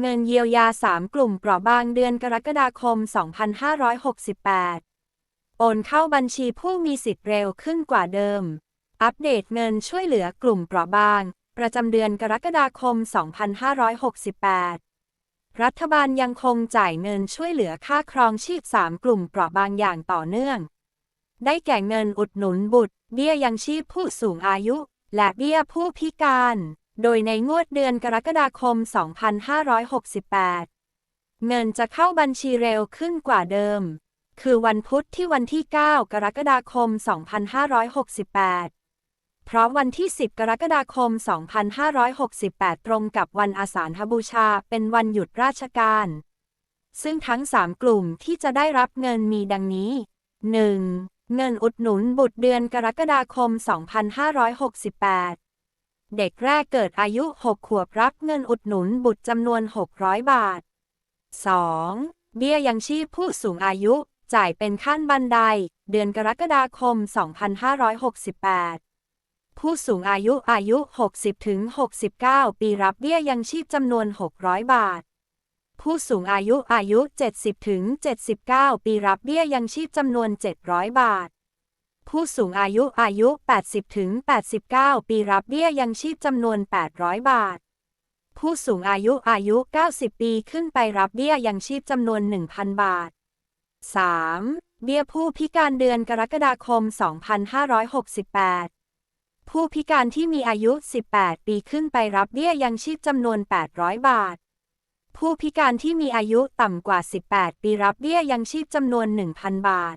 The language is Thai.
เงินเยียวยา 3 กลุ่มเปราะบางเดือนกรกฎาคม 2568 โอนเข้าบัญชีผู้มีสิทธิ์เร็วขึ้นกว่าเดิม อัปเดตเงินช่วยเหลือกลุ่มเปราะบาง ประจำเดือนกรกฎาคม 2568 รัฐบาลยังคงจ่ายเงินช่วยเหลือค่าครองชีพ 3 กลุ่มเปราะบางอย่างต่อเนื่อง ได้แก่เงินอุดหนุนบุตร เบี้ยยังชีพผู้สูงอายุ และเบี้ยผู้พิการ โดยในงวดเดือนกรกฎาคม 2568 เงินจะเข้าบัญชีเร็วขึ้นกว่าเดิม คือวันพุธที่วันที่ 9 กรกฎาคม 2568 เพราะวันที่ 10 กรกฎาคม 2568 ตรงกับวันอาสาฬหบูชาเป็นวันหยุดราชการ ซึ่งทั้ง 3 กลุ่มที่จะได้รับเงินมีดังนี้ 1. เงินอุดหนุนบุตรเดือนกรกฎาคม 2568 เด็กแรกเกิดอายุ 6 ขวบรับเงินอุดหนุนบุตรจำนวน 600 บาท 2. เบี้ยยังชีพผู้สูงอายุ จ่ายเป็นขั้นบันได เดือนกรกฎาคม 2568 ผู้สูงอายุอายุ 60-69 ปีรับเบี้ยยังชีพจำนวน 600 บาท ผู้สูงอายุอายุ 70-79 ปีรับเบี้ยยังชีพจำนวน 700 บาท ผู้สูงอายุอายุ 80-89 ปีรับเบี้ยยังชีพจำนวน 800 บาท ผู้สูงอายุอายุ 90 ปีขึ้นไปรับเบี้ยยังชีพจำนวน 1,000 บาท 3. เบี้ยผู้พิการเดือนกรกฎาคม 2568 ผู้พิการที่มีอายุ 18 ปีขึ้นไปรับเบี้ยยังชีพจำนวน 800 บาท ผู้พิการที่มีอายุต่ำกว่า 18 ปีรับเบี้ยยังชีพจำนวน 1,000 บาท